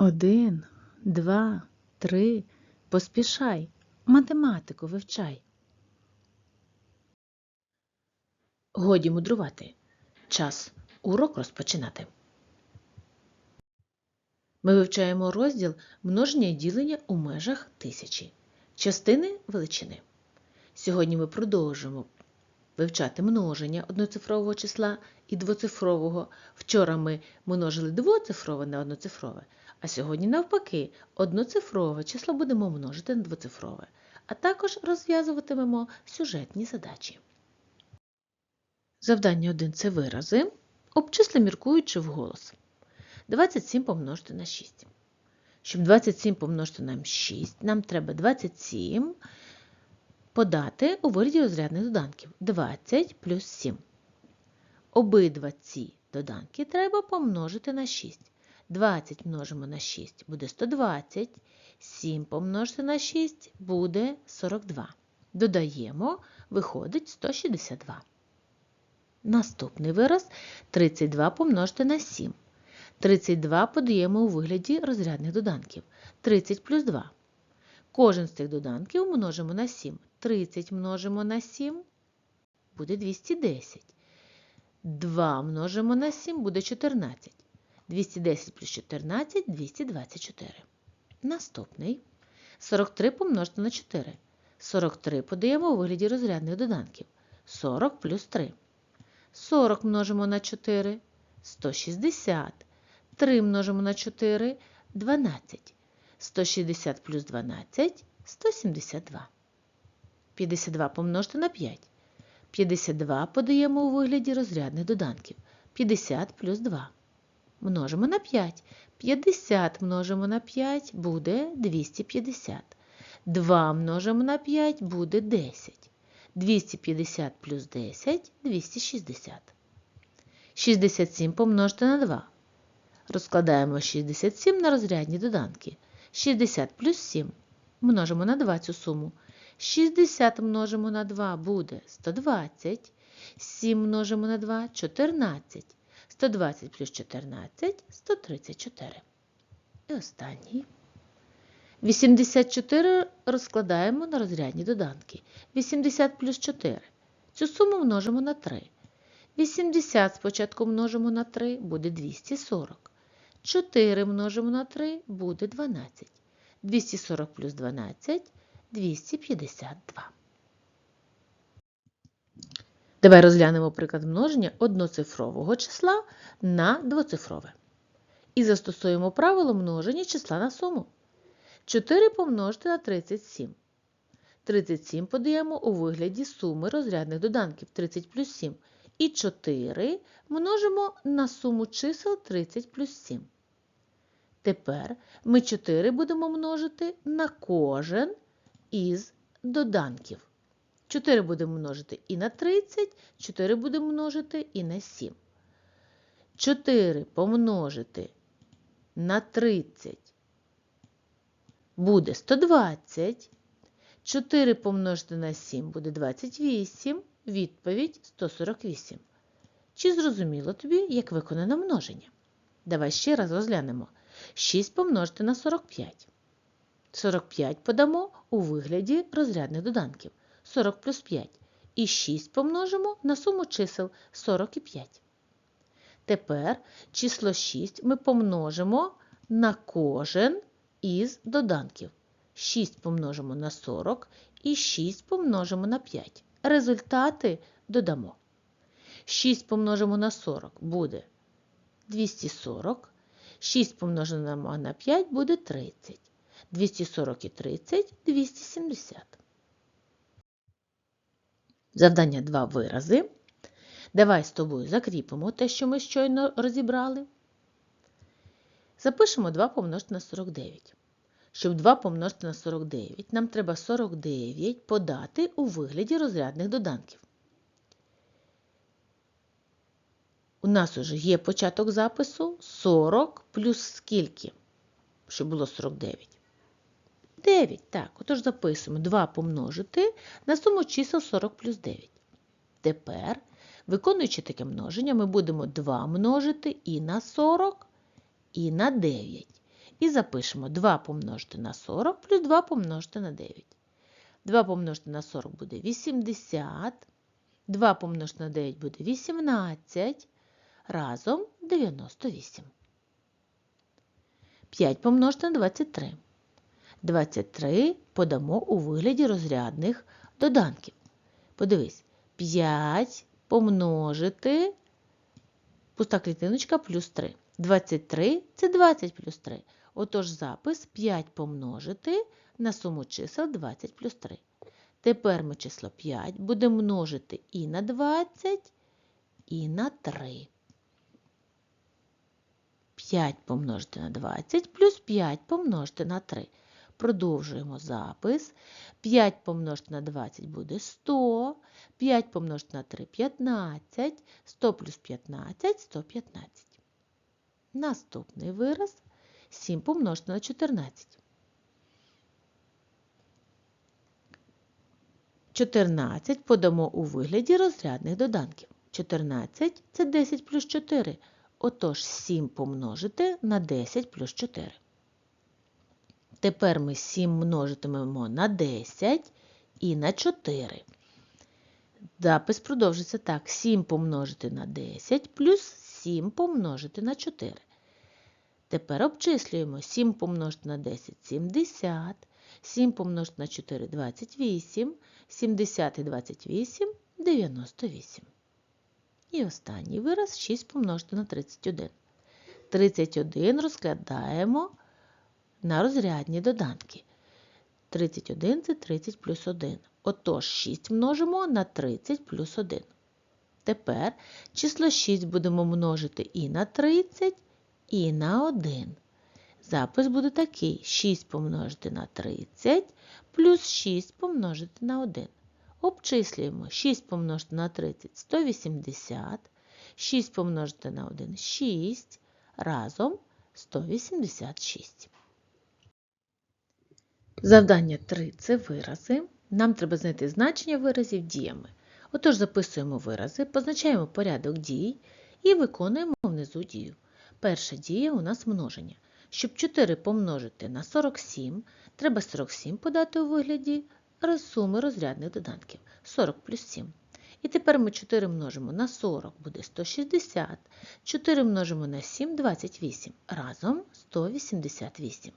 Один, два, три. Поспішай. Математику вивчай. Годі мудрувати. Час урок розпочинати. Ми вивчаємо розділ множення і ділення у межах тисячі. Частини величини. Сьогодні ми продовжимо вивчати множення одноцифрового числа і двоцифрового. Вчора ми множили двоцифрове на одноцифрове, а сьогодні, навпаки, одноцифрове число будемо множити на двоцифрове, а також розв'язуватимемо сюжетні задачі. Завдання 1 – це вирази. Обчисли міркуючи вголос. 27 помножити на 6. Щоб 27 помножити на 6, нам треба 27 подати у вигляді розрядних доданків 20 плюс 7. Обидва ці доданки треба помножити на 6. 20 множимо на 6 буде 120, 7 помножити на 6 буде 42. Додаємо, виходить 162. Наступний вираз 32 помножити на 7. 32 подаємо у вигляді розрядних доданків. 30 плюс 2. Кожен з цих доданків множимо на 7. 30 множимо на 7 буде 210. 2 множимо на 7 буде 14. 210 плюс 14 224. Наступний 43 помножити на 4. 43 подаємо у вигляді розрядних доданків. 40 плюс 3. 40 множимо на 4 160. 3 множимо на 4 12. 160 плюс 12 172. 52 помножити на 5. 52 подаємо у вигляді розрядних доданків. 50 плюс 2. Множимо на 5. 50 множимо на 5 буде 250. 2 множимо на 5 буде 10. 250 плюс 10 260. 67 помножити на 2. Розкладаємо 67 на розрядні доданки. 60 плюс 7. Множимо на 2 цю суму. 60 множимо на 2 буде 120. 7 множимо на 2 14. 120 плюс 14 134. І останній. 84 розкладаємо на розрядні доданки. 80 плюс 4. Цю суму множимо на 3. 80 спочатку множимо на 3 буде 240. 4 множимо на 3 буде 12. 240 плюс 12 252. Давай розглянемо приклад множення одноцифрового числа на двоцифрове. І застосуємо правило множення числа на суму. 4 помножити на 37. 37 подаємо у вигляді суми розрядних доданків 30 плюс 7. І 4 множимо на суму чисел 30 плюс 7. Тепер ми 4 будемо множити на кожен із доданків. 4 будемо множити і на 30, 4 будемо множити і на 7. 4 помножити на 30 буде 120. 4 помножити на 7 буде 28. Відповідь 148. Чи зрозуміло тобі, як виконано множення? Давай ще раз розглянемо. 6 помножити на 45. 45 подамо у вигляді розрядних доданків. 40 плюс 5. І 6 помножимо на суму чисел 40 і 5. Тепер число 6 ми помножимо на кожен із доданків. 6 помножимо на 40 і 6 помножимо на 5. Результати додамо. 6 помножимо на 40 буде 240. 6 помножено на 5 буде 30. 240 і 30 270. Завдання 2 вирази. Давай з тобою закріпимо те, що ми щойно розібрали. Запишемо 2 помножити на 49. Щоб 2 помножити на 49, нам треба 49 подати у вигляді розрядних доданків. У нас уже є початок запису 40 плюс скільки, щоб було 49. 9. Так, отож записуємо 2 помножити на суму чисел 40 плюс 9. Тепер, виконуючи таке множення, ми будемо 2 множити і на 40, і на 9. І запишемо 2 помножити на 40 плюс 2 помножити на 9. 2 помножити на 40 буде 80. 2 помножити на 9 буде 18. Разом 98. 5 помножити на 23. 23 подамо у вигляді розрядних доданків. Подивись, 5 помножити пуста клітиночка плюс 3. 23 це 20 плюс 3. Отож запис 5 помножити на суму чисел 20 плюс 3. Тепер ми число 5 будемо множити і на 20, і на 3. 5 помножити на 20 плюс 5 помножити на 3. Продовжуємо запис. 5 помножити на 20 буде 100. 5 помножити на 3 15. 100 плюс 15 115. Наступний вираз 7 помножити на 14. 14 подамо у вигляді розрядних доданків. 14 це 10 плюс 4. Отож 7 помножити на 10 плюс 4. Тепер ми 7 множитимемо на 10 і на 4. Запис продовжиться так. 7 помножити на 10 плюс 7 помножити на 4. Тепер обчислюємо 7 помножити на 10 70, 7 помножити на 4 28, 70 і 28 98. І останній вираз 6 помножити на 31. 31 розглядаємо на розрядні доданки. 31 це 30 плюс 1. Отож 6 множимо на 30 плюс 1. Тепер число 6 будемо множити і на 30, і на 1. Запис буде такий: 6 помножити на 30 плюс 6 помножити на 1. Обчислюємо 6 помножити на 30 180, 6 помножити на 1 6, разом 186. Завдання 3 це вирази. Нам треба знайти значення виразів діями. Отож, записуємо вирази, позначаємо порядок дій і виконуємо внизу дію. Перша дія у нас множення. Щоб 4 помножити на 47, треба 47 подати у вигляді суми розрядних доданків 40 плюс 7. І тепер ми 4 множимо на 40 буде 160, 4 множимо на 7 28, разом 188.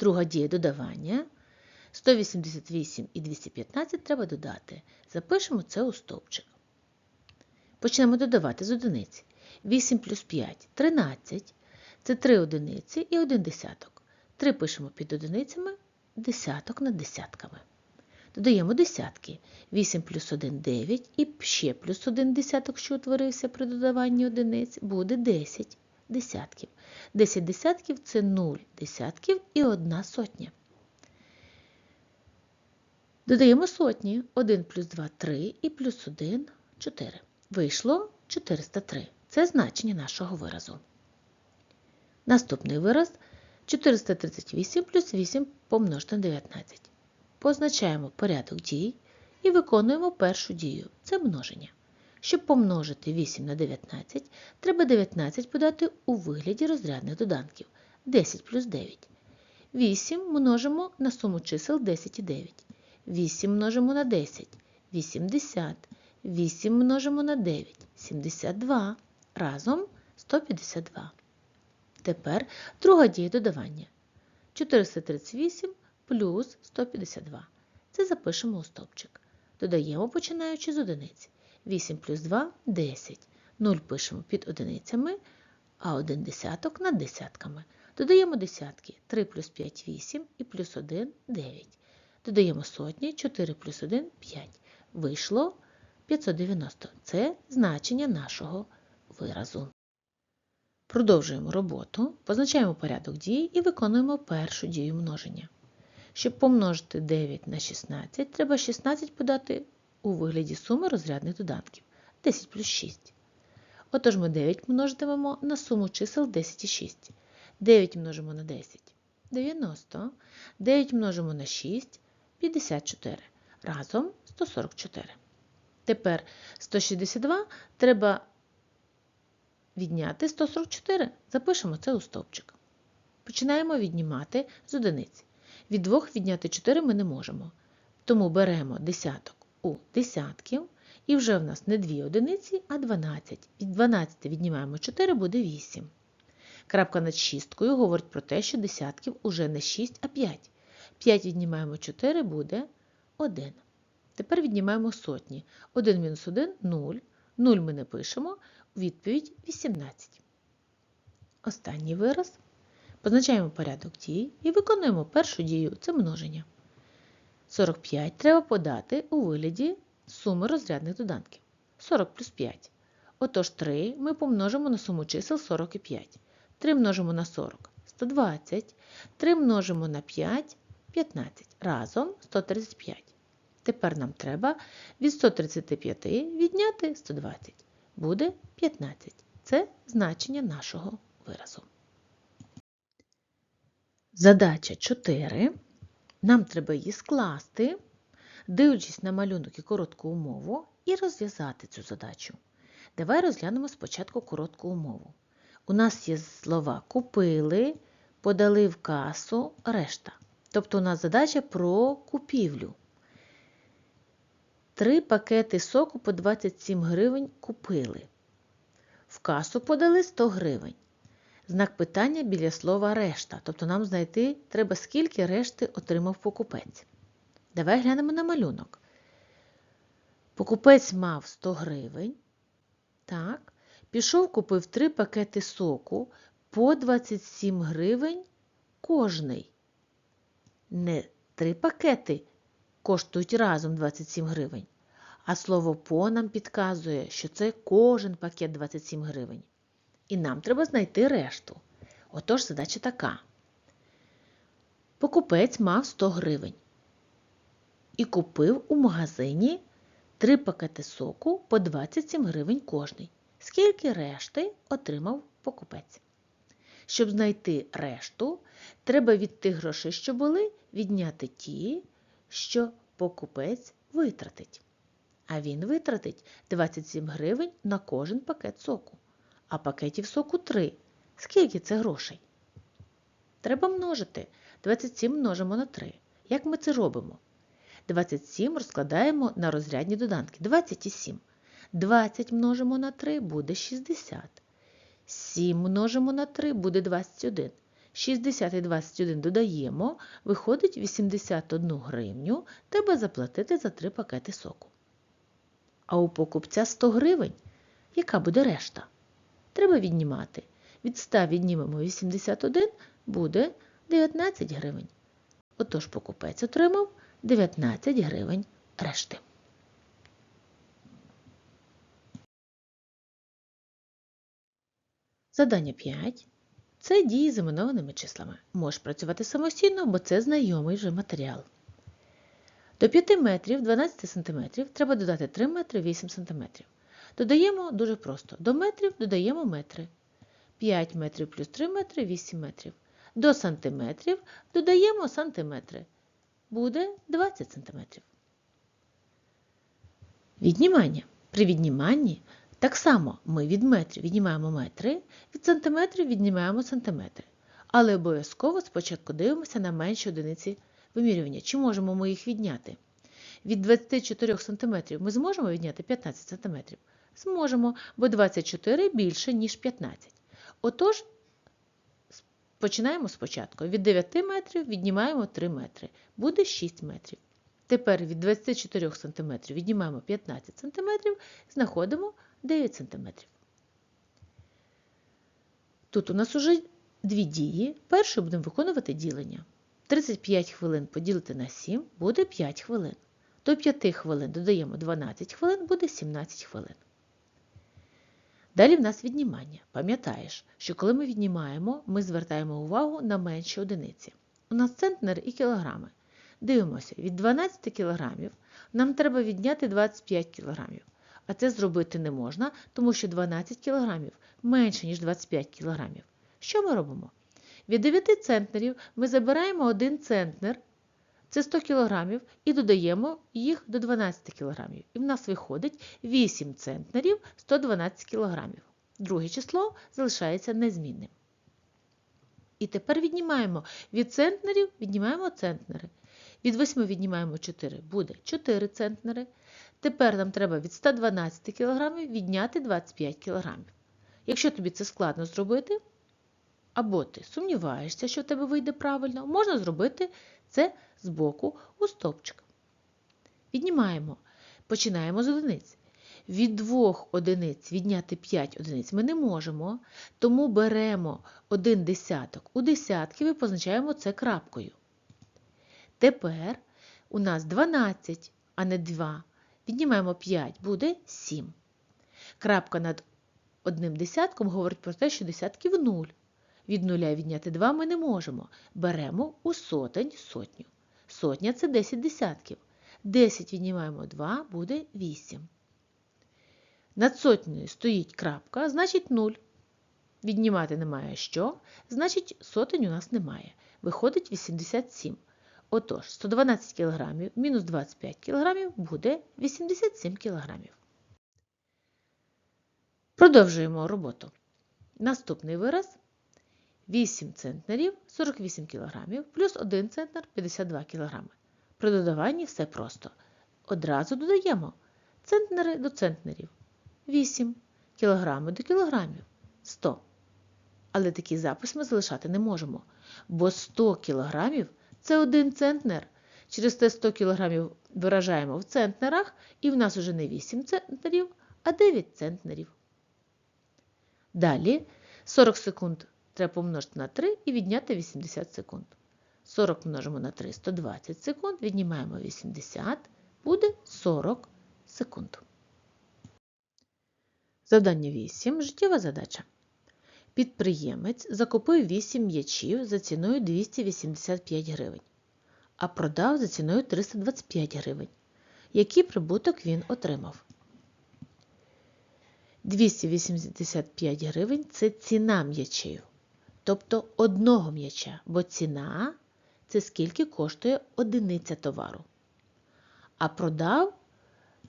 Друга дія додавання. 188 і 215 треба додати. Запишемо це у стовпчик. Почнемо додавати з одиниці. 8 плюс 5 13. Це 3 одиниці і 1 десяток. 3 пишемо під одиницями, десяток над десятками. Додаємо десятки. 8 плюс 1 9 і ще плюс 1 десяток, що утворився при додаванні одиниць, буде 10 десятків. 10 десятків це 0 десятків і 1 сотня. Додаємо сотні. 1 плюс 2 3 і плюс 1 4. Вийшло 403. Це значення нашого виразу. Наступний вираз 438 плюс 8 помножити на 19. Позначаємо порядок дій і виконуємо першу дію це множення. Щоб помножити 8 на 19, треба 19 подати у вигляді розрядних доданків 10 плюс 9. 8 множимо на суму чисел 10 і 9. 8 множимо на 10 80. 8 множимо на 9 72. Разом 152. Тепер друга дія додавання. 438 плюс 152. Це запишемо у стовпчик. Додаємо, починаючи з одиниць. 8 плюс 2 10. 0 пишемо під одиницями, а 1 десяток над десятками. Додаємо десятки. 3 плюс 5 8 і плюс 1 9. Додаємо сотні, 4 плюс 1 5. Вийшло 590. Це значення нашого виразу. Продовжуємо роботу, позначаємо порядок дій і виконуємо першу дію множення. Щоб помножити 9 на 16, треба 16 подати у вигляді суми розрядних додатків 10 плюс 6. Отож ми 9 множитимемо на суму чисел 10 і 6. 9 множимо на 10 90. 9 множимо на 6 54. Разом 144. Тепер 162 треба відняти 144. Запишемо це у стовпчик. Починаємо віднімати з одиниць. Від 2 відняти 4 ми не можемо. Тому беремо десяток у десятків, і вже в нас не 2 одиниці, а 12. Від 12 віднімаємо 4, буде 8. Крапка над шісткою говорить про те, що десятків уже не 6, а 5. 5 віднімаємо 4, буде 1. Тепер віднімаємо сотні. 1 мінус 1 – 0. 0 ми не пишемо. Відповідь 18. Останній вираз. Позначаємо порядок дій і виконуємо першу дію це множення. 45 треба подати у вигляді суми розрядних доданків. 40 плюс 5. Отож 3 ми помножимо на суму чисел 40 і 5. 3 множимо на 40 120. 3 множимо на 5 15. Разом 135. Тепер нам треба від 135 відняти 120. Буде 15. Це значення нашого виразу. Задача 4. Нам треба її скласти, дивлячись на малюнок і коротку умову, і розв'язати цю задачу. Давай розглянемо спочатку коротку умову. У нас є слова купили, подали в касу, решта. Тобто у нас задача про купівлю. Три пакети соку по 27 гривень купили. В касу подали 100 гривень. Знак питання біля слова решта. Тобто нам знайти треба, скільки решти отримав покупець. Давай глянемо на малюнок. Покупець мав 100 гривень. Так. Пішов, купив 3 пакети соку по 27 гривень кожний. Не 3 пакети коштують разом 27 гривень. А слово по нам підказує, що це кожен пакет 27 гривень. І нам треба знайти решту. Отож, задача така. Покупець мав 100 гривень і купив у магазині 3 пакети соку по 27 гривень кожний. Скільки решти отримав покупець? Щоб знайти решту, треба від тих грошей, що були, відняти ті, що покупець витратить. А він витратить 27 гривень на кожен пакет соку. А пакетів соку 3. Скільки це грошей? Треба множити. 27 множимо на 3. Як ми це робимо? 27 розкладаємо на розрядні доданки. 27. 20 множимо на 3 буде 60. 7 множимо на 3 буде 21. 60 і 21 додаємо, виходить 81 гривню, треба заплатити за 3 пакети соку. А у покупця 100 гривень. Яка буде решта? Треба віднімати. Від 100 віднімемо 81, буде 19 гривень. Отож покупець отримав 19 гривень решти. Задання 5. Це дії з іменованими числами. Можеш працювати самостійно, бо це знайомий вже матеріал. До 5 метрів 12 см треба додати 3 метри 8 см. Додаємо дуже просто. До метрів додаємо метри. 5 метрів плюс 3 метри 8 метрів. До сантиметрів додаємо сантиметри. Буде 20 сантиметрів. Віднімання. При відніманні так само ми від метрів віднімаємо метри, від сантиметрів віднімаємо сантиметри. Але обов'язково спочатку дивимося на менші одиниці вимірювання. Чи можемо ми їх відняти? Від 24 см ми зможемо відняти 15 см? Зможемо, бо 24 більше, ніж 15. Отож, починаємо спочатку. Від 9 метрів віднімаємо 3 метри. Буде 6 метрів. Тепер від 24 см віднімаємо 15 см, знаходимо 9 см. Тут у нас уже дві дії. Першою будемо виконувати ділення. 35 хвилин поділити на 7 буде 5 хвилин. До 5 хвилин додаємо 12 хвилин, буде 17 хвилин. Далі в нас віднімання. Пам'ятаєш, що коли ми віднімаємо, ми звертаємо увагу на менші одиниці. У нас центнер і кілограми. Дивимося, від 12 кг нам треба відняти 25 кг. А це зробити не можна, тому що 12 кг менше, ніж 25 кг. Що ми робимо? Від 9 центнерів ми забираємо 1 центнер, це 100 кг, і додаємо їх до 12 кг. І в нас виходить 8 центнерів 112 кг. Друге число залишається незмінним. І тепер віднімаємо від центнерів, віднімаємо центнери. Від 8 віднімаємо 4, буде 4 центнери. Тепер нам треба від 112 кг відняти 25 кг. Якщо тобі це складно зробити, або ти сумніваєшся, що в тебе вийде правильно, можна зробити це з боку у стовпчик. Віднімаємо. Починаємо з одиниць. Від двох одиниць відняти 5 одиниць ми не можемо, тому беремо один десяток у десятки і позначаємо це крапкою. Тепер у нас 12, а не 2. Віднімаємо 5, буде 7. Крапка над одним десятком говорить про те, що десятків 0. Від нуля відняти 2 ми не можемо. Беремо у сотень сотню. Сотня це 10 десятків. 10 віднімаємо 2, буде 8. Над сотнею стоїть крапка, значить 0. Віднімати немає що, значить сотень у нас немає. Виходить 87. Отож, 112 кг мінус 25 кг буде 87 кг. Продовжуємо роботу. Наступний вираз 8 центнерів 48 кг плюс 1 центнер 52 кг. При додаванні все просто. Одразу додаємо центнери до центнерів. 8 кілограми до кілограмів 100. Але такий запис ми залишати не можемо, бо 100 кілограмів – це 1 центнер. Через те 100 кілограмів виражаємо в центнерах, і в нас уже не 8 центнерів, а 9 центнерів. Далі 40 секунд треба помножити на 3 і відняти 80 секунд. 40 множимо на 3 – 120 секунд, віднімаємо 80, буде 40 секунд. Завдання 8. Життєва задача. Підприємець закупив 8 м'ячів за ціною 285 гривень, а продав за ціною 325 гривень. Який прибуток він отримав? 285 гривень це ціна м'ячів, тобто одного м'яча, бо ціна це скільки коштує одиниця товару. А продав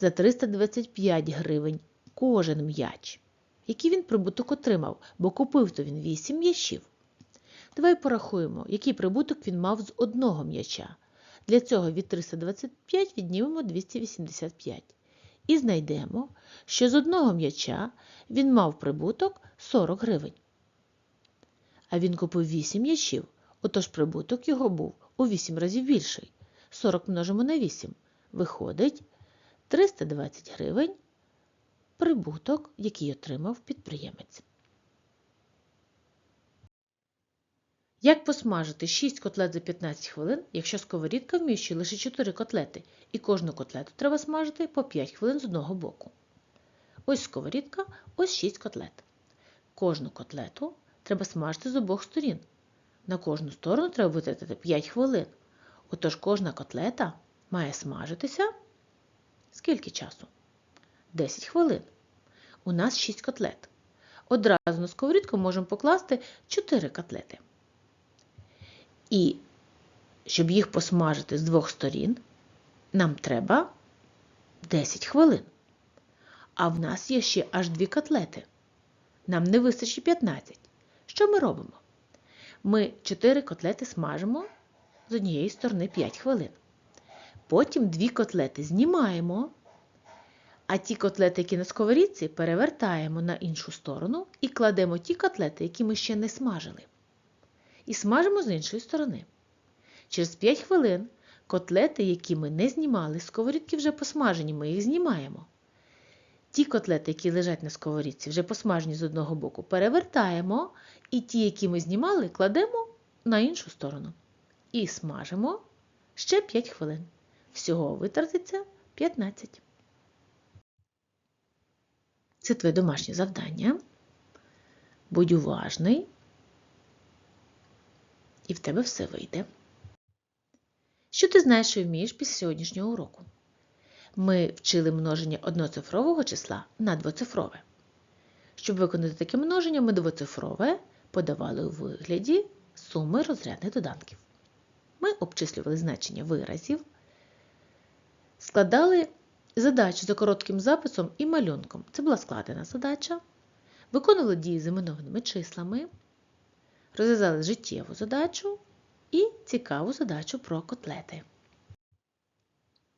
за 325 гривень кожен м'яч. Який він прибуток отримав, бо купив то він 8 м'ячів. Давай порахуємо, який прибуток він мав з одного м'яча. Для цього від 325 віднімемо 285. І знайдемо, що з одного м'яча він мав прибуток 40 гривень. А він купив 8 м'ячів, отож прибуток його був у 8 разів більший. 40 множимо на 8. Виходить 320 гривень прибуток, який отримав підприємець. Як посмажити 6 котлет за 15 хвилин, якщо сковорідка вміщує лише 4 котлети, і кожну котлету треба смажити по 5 хвилин з одного боку. Ось сковорідка, ось 6 котлет. Кожну котлету треба смажити з обох сторін. На кожну сторону треба витратити 5 хвилин. Отож кожна котлета має смажитися скільки часу? 10 хвилин. У нас 6 котлет. Одразу на сковорідку можемо покласти 4 котлети. І щоб їх посмажити з двох сторін, нам треба 10 хвилин. А в нас є ще аж 2 котлети. Нам не вистачить 15. Що ми робимо? Ми 4 котлети смажимо з однієї сторони 5 хвилин. Потім 2 котлети знімаємо. А ті котлети, які на сковорідці, перевертаємо на іншу сторону і кладемо ті котлети, які ми ще не смажили. І смажимо з іншої сторони. Через 5 хвилин котлети, які ми не знімали, з сковорідки вже посмажені, ми їх знімаємо. Ті котлети, які лежать на сковорідці, вже посмажені з одного боку, перевертаємо, і ті, які ми знімали, кладемо на іншу сторону. І смажимо ще 5 хвилин. Всього витратиться 15. Це твоє домашнє завдання. Будь уважний, і в тебе все вийде. Що ти знаєш і вмієш після сьогоднішнього уроку? Ми вчили множення одноцифрового числа на двоцифрове. Щоб виконати таке множення, ми двоцифрове подавали у вигляді суми розрядних доданків. Ми обчислювали значення виразів, складали задачу за коротким записом і малюнком. Це була складена задача. Виконували дії з іменованими числами, Розв'язали життєву задачу і цікаву задачу про котлети.